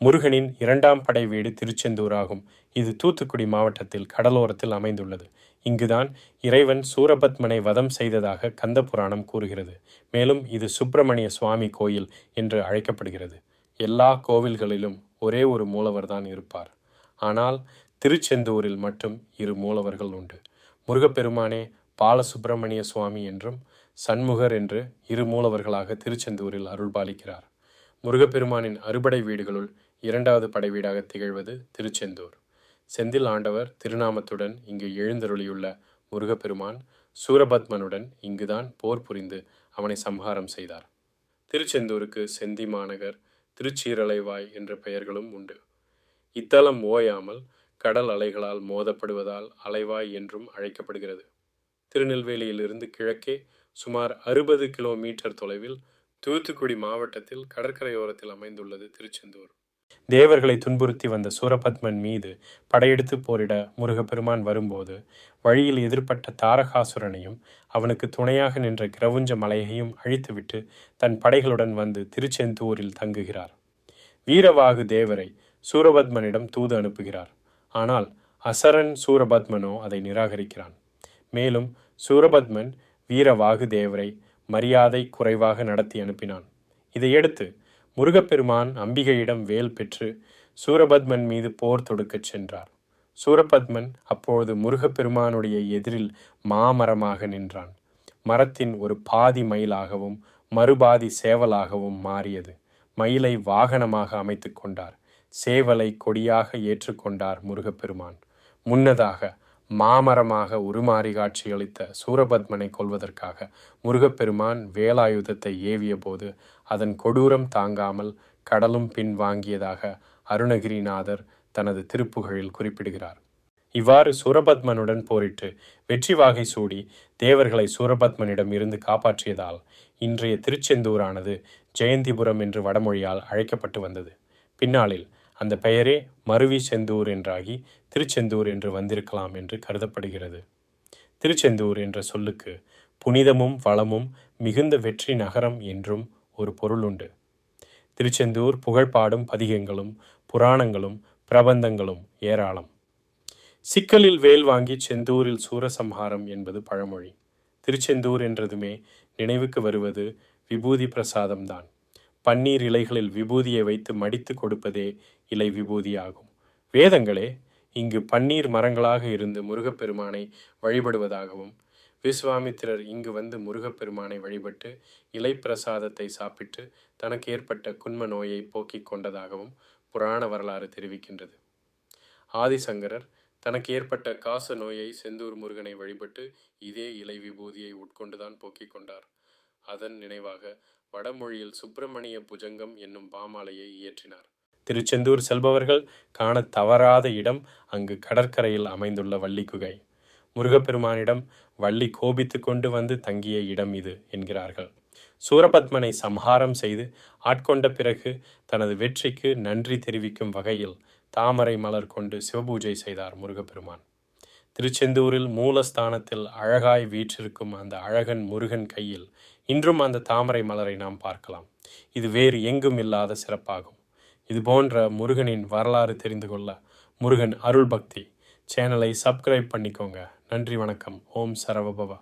முருகனின் இரண்டாம் படை வீடு திருச்செந்தூர் ஆகும் இது தூத்துக்குடி மாவட்டத்தில் கடலோரத்தில் அமைந்துள்ளது. இங்குதான் இறைவன் சூரபத்மனை வதம் செய்ததாக கந்த புராணம் கூறுகிறது. மேலும் இது சுப்பிரமணிய சுவாமி கோயில் என்று அழைக்கப்படுகிறது. எல்லா கோவில்களிலும் ஒரே ஒரு மூலவர் தான் இருப்பார். ஆனால் திருச்செந்தூரில் மட்டும் இரு மூலவர்கள் உண்டு. முருகப்பெருமானே பாலசுப்பிரமணிய சுவாமி என்றும் சண்முகர் என்று இரு மூலவர்களாக திருச்செந்தூரில் அருள்பாலிக்கிறார். முருகப்பெருமானின் அறுபடை வீடுகளுள் இரண்டாவது படைவீடாக திகழ்வது திருச்செந்தூர். செந்தில் ஆண்டவர் திருநாமத்துடன் இங்கு எழுந்தருளியுள்ள முருகப்பெருமான் சூரபத்மனுடன் இங்குதான் போர் புரிந்து அவனை சம்ஹாரம் செய்தார். திருச்செந்தூருக்கு செந்தி மாநகர் திருச்சீரலைவாய் என்ற பெயர்களும் உண்டு. இத்தலம் ஓயாமல் கடல் அலைகளால் மோதப்படுவதால் அலைவாய் என்றும் அழைக்கப்படுகிறது. திருநெல்வேலியிலிருந்து கிழக்கே சுமார் அறுபது கிலோமீட்டர் தொலைவில் தூத்துக்குடி மாவட்டத்தில் கடற்கரையோரத்தில் அமைந்துள்ளது திருச்செந்தூர். தேவர்களை துன்புறுத்தி வந்த சூரபத்மன் மீது படையெடுத்து போரிட முருகப்பெருமான் வரும்போது வழியில் எதிர்பட்ட தாரகாசுரனையும் அவனுக்கு துணையாக நின்ற கிரவுஞ்ச மலையையும் அழித்துவிட்டு தன் படைகளுடன் வந்து திருச்செந்தூரில் தங்குகிறார். வீரவாகு தேவரை சூரபத்மனிடம் தூது அனுப்புகிறார். ஆனால் அசரன் சூரபத்மனோ அதை நிராகரிக்கிறான். மேலும் சூரபத்மன் வீரவாகு தேவரை மரியாதை குறைவாக நடத்தி அனுப்பினான். இதையடுத்து முருகப்பெருமான் அம்பிகையிடம் வேல் பெற்று சூரபத்மன் மீது போர் தொடுக்கச் சென்றார். சூரபத்மன் அப்பொழுது முருகப்பெருமானுடைய எதிரில் மாமரமாக நின்றான். மரத்தின் ஒரு பாதி மயிலாகவும் மறுபாதி சேவலாகவும் மாறியது. மயிலை வாகனமாக அமைத்து கொண்டார். சேவலை கொடியாக ஏற்றுக்கொண்டார் முருகப்பெருமான். முன்னதாக மாமரமாக உருமாறி காட்சியளித்த சூரபத்மனை கொல்வதற்காக முருகப்பெருமான் வேலாயுதத்தை ஏவிய போது அதன் கொடூரம் தாங்காமல் கடலும் பின் வாங்கியதாக அருணகிரிநாதர் தனது திருப்புகழில் குறிப்பிடுகிறார். இவ்வாறு சூரபத்மனுடன் போரிட்டு வெற்றி வாகை சூடி தேவர்களை சூரபத்மனிடம் இருந்து காப்பாற்றியதால் இன்றைய திருச்செந்தூரானது ஜெயந்திபுரம் என்று வடமொழியால் அழைக்கப்பட்டு வந்தது. பின்னாளில் அந்த பெயரே மருவி செந்தூர் என்றாகி திருச்செந்தூர் என்று வந்திருக்கலாம் என்று கருதப்படுகிறது. திருச்செந்தூர் என்ற சொல்லுக்கு புனிதமும் வளமும் மிகுந்த வெற்றி நகரம் என்றும் ஒரு பொருள் உண்டு. திருச்செந்தூர் புகழ்பாடும் பதிகங்களும் புராணங்களும் பிரபந்தங்களும் ஏராளம். சிக்கலில் வேல் வாங்கி செந்தூரில் சூரசம்ஹாரம் என்பது பழமொழி. திருச்செந்தூர் என்றதுமே நினைவுக்கு வருவது விபூதி பிரசாதம்தான். பன்னீர் இலைகளில் விபூதியை வைத்து மடித்து கொடுப்பதே இலை விபூதி ஆகும் வேதங்களே இங்கு பன்னீர் மரங்களாக இருந்து முருகப்பெருமானை வழிபடுவதாகவும் விஸ்வாமித்திரர் இங்கு வந்து முருகப்பெருமானை வழிபட்டு இலை பிரசாதத்தை சாப்பிட்டு தனக்கு ஏற்பட்ட குன்ம நோயை போக்கிக் கொண்டதாகவும் புராண வரலாறு தெரிவிக்கின்றது. ஆதிசங்கரர் தனக்கு ஏற்பட்ட காச நோயை செந்தூர் முருகனை வழிபட்டு இதே இலை விபூதியை உட்கொண்டுதான் போக்கிக் கொண்டார். அதன் நினைவாக வடமொழியில் சுப்பிரமணிய புஜங்கம் என்னும் பாமாலையை இயற்றினார். திருச்செந்தூர் செல்பவர்கள் காண தவறாத இடம் அங்கு கடற்கரையில் அமைந்துள்ள வள்ளி குகை. முருகப்பெருமானிடம் வள்ளி கோபித்து கொண்டு வந்து தங்கிய இடம் இது என்கிறார்கள். சூரபத்மனை சம்ஹாரம் செய்து ஆட்கொண்ட பிறகு தனது வெற்றிக்கு நன்றி தெரிவிக்கும் வகையில் தாமரை மலர் கொண்டு சிவபூஜை செய்தார் முருகப்பெருமான். திருச்செந்தூரில் மூலஸ்தானத்தில் அழகாய் வீற்றிருக்கும் அந்த அழகன் முருகன் கையில் இன்றும் அந்த தாமரை மலரை நாம் பார்க்கலாம். இது வேறு எங்கும் இல்லாத சிறப்பாகும். இது போன்ற முருகனின் வரலாறு தெரிந்து கொள்ள முருகன் அருள் பக்தி. சேனலை சப்ஸ்கிரைப் பண்ணிக்கோங்க. நன்றி வணக்கம். ஓம் சரவபவா.